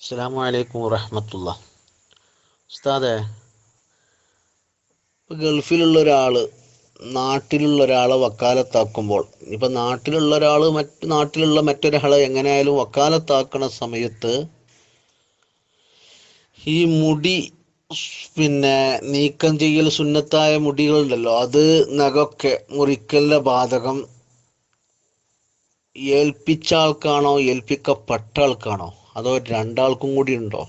അസ്സാം വലൈക്കും വറഹമത്തുള്ള. ഉസ്താദെ ഇപ്പോൾ ഗൾഫിലുള്ള ഒരാൾ നാട്ടിലുള്ള ഒരാളെ വക്കാലത്താക്കുമ്പോൾ ഇപ്പം നാട്ടിലുള്ള ഒരാൾ മറ്റ് നാട്ടിലുള്ള മറ്റൊരാളെ എങ്ങനെയായാലും വക്കാലത്താക്കണ സമയത്ത് ഈ മുടി പിന്നെ നീക്കം ചെയ്യൽ സുന്നത്തായ മുടികളുണ്ടല്ലോ അത് നഖമൊക്കെ മുറിക്കലിന്റെ ബാധകം ഏൽപ്പിച്ച ആൾക്കാണോ ഏൽപ്പിക്കപ്പെട്ട ആൾക്കാണോ? അതോ രണ്ടാൾക്കും കൂടി ഉണ്ടോ?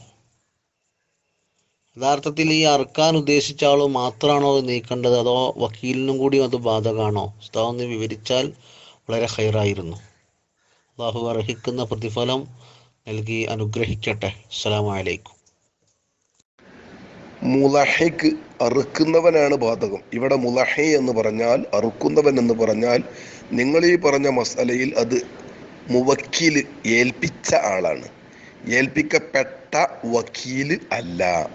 യഥാർത്ഥത്തിൽ ഈ അറുക്കാൻ ഉദ്ദേശിച്ച ആൾ മാത്രമാണോ അത് നീക്കേണ്ടത്? അതോ വക്കീലിനും കൂടി അത് ബാധകമാണോ ഉസ്താവ് ഒന്ന് വിവരിച്ചാൽ വളരെ ഹൈറായിരുന്നു അള്ളാഹു അർഹിക്കുന്ന പ്രതിഫലം നൽകി അനുഗ്രഹിക്കട്ടെ. അസ്സലാമലൈക്കും മുലഹയ്ക്ക് അറുക്കുന്നവനാണ് ബാധകം. ഇവിടെ മുലഹ എന്ന് പറഞ്ഞാൽ അറുക്കുന്നവൻ എന്ന് പറഞ്ഞാൽ നിങ്ങൾ ഈ പറഞ്ഞ മസലയിൽ അത് മുവക്കീൽ ഏൽപ്പിച്ച ആളാണ്. ഏൽപ്പിക്കപ്പെട്ട വക്കീൽ അല്ല.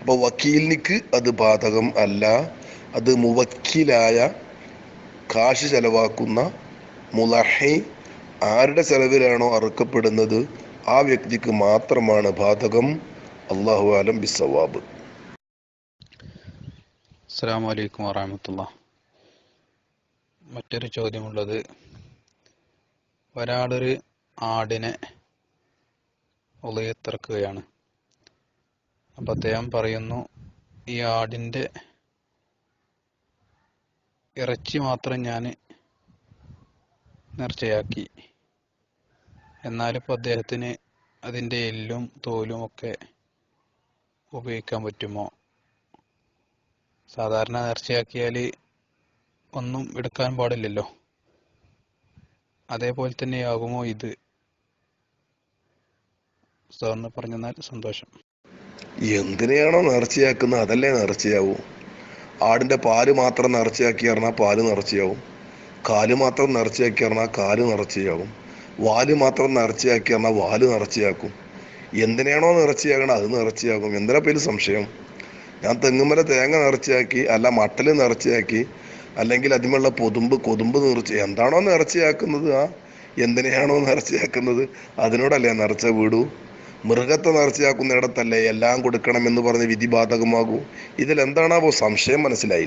അപ്പോൾ വക്കീലിനിക്ക് അത് ബാധകം അല്ല. അത് മുവക്കീലായ കാശ് ചെലവാക്കുന്ന മുലഹി ആരുടെ ചെലവിലാണോ അറുക്കപ്പെടുന്നത് ആ വ്യക്തിക്ക് മാത്രമാണ് ബാധകം. അള്ളാഹു ആലം ബിസവാബ് അസ്സാം വലൈക്കും വറഹമത്തുള്ള. മറ്റൊരു ചോദ്യമുള്ളത് ഒരാളൊരു ആടിനെ ഉളയത്തിറക്കുകയാണ് അപ്പം അദ്ദേഹം പറയുന്നു ഈ ആടിന്റെ ഇറച്ചി മാത്രം ഞാൻ നേർച്ചയാക്കി. എന്നാലിപ്പോൾ അദ്ദേഹത്തിന് അതിന്റെ എല്ലും തോലും ഒക്കെ ഉപയോഗിക്കാൻ പറ്റുമോ? സാധാരണ നേർച്ചയാക്കിയാൽ ഒന്നും എടുക്കാൻ പാടില്ലല്ലോ. അതേപോലെ തന്നെയാകുമോ ഇത്? സാറിന് പറഞ്ഞാൽ സന്തോഷം. എന്തിനെയാണോ നേർച്ചയാക്കുന്നത് അതല്ലേ നേർച്ചയാവൂ. ആടിന്റെ പാൽ മാത്രം നേർച്ചയാക്കി പറഞ്ഞാൽ പാൽ നിറച്ചയാവും കാൽ മാത്രം നിറച്ചയാക്കി പറഞ്ഞാൽ കാൽ നിറച്ചയാവും വാൽ മാത്രം നിറച്ചയാക്കി പറഞ്ഞാൽ വാൽ നിറച്ചയാക്കും എന്തിനാണോ നിറച്ചയാകണം അത് നിറച്ചയാകും എന്തിനാ പേര് സംശയം? ഞാൻ തെങ്ങുമല തേങ്ങ നിറച്ചയാക്കി അല്ല മട്ടൽ നിറച്ചയാക്കി അല്ലെങ്കിൽ അതിമുള്ള പൊതുമ്പ് കൊതുമ്പ് നിറച്ച് എന്താണോ നിറച്ചയാക്കുന്നത് ആ? എന്തിനെയാണോ നിറച്ചയാക്കുന്നത് അതിനോടല്ലേ നിറച്ച വീടൂ. മൃഗത്തെ നേർച്ചയാക്കുന്നിടത്തല്ലേ എല്ലാം കൊടുക്കണമെന്ന് പറഞ്ഞ് വിധി ബാധകമാകൂ ഇതിലെന്താണാവോ സംശയം മനസ്സിലായില്ല.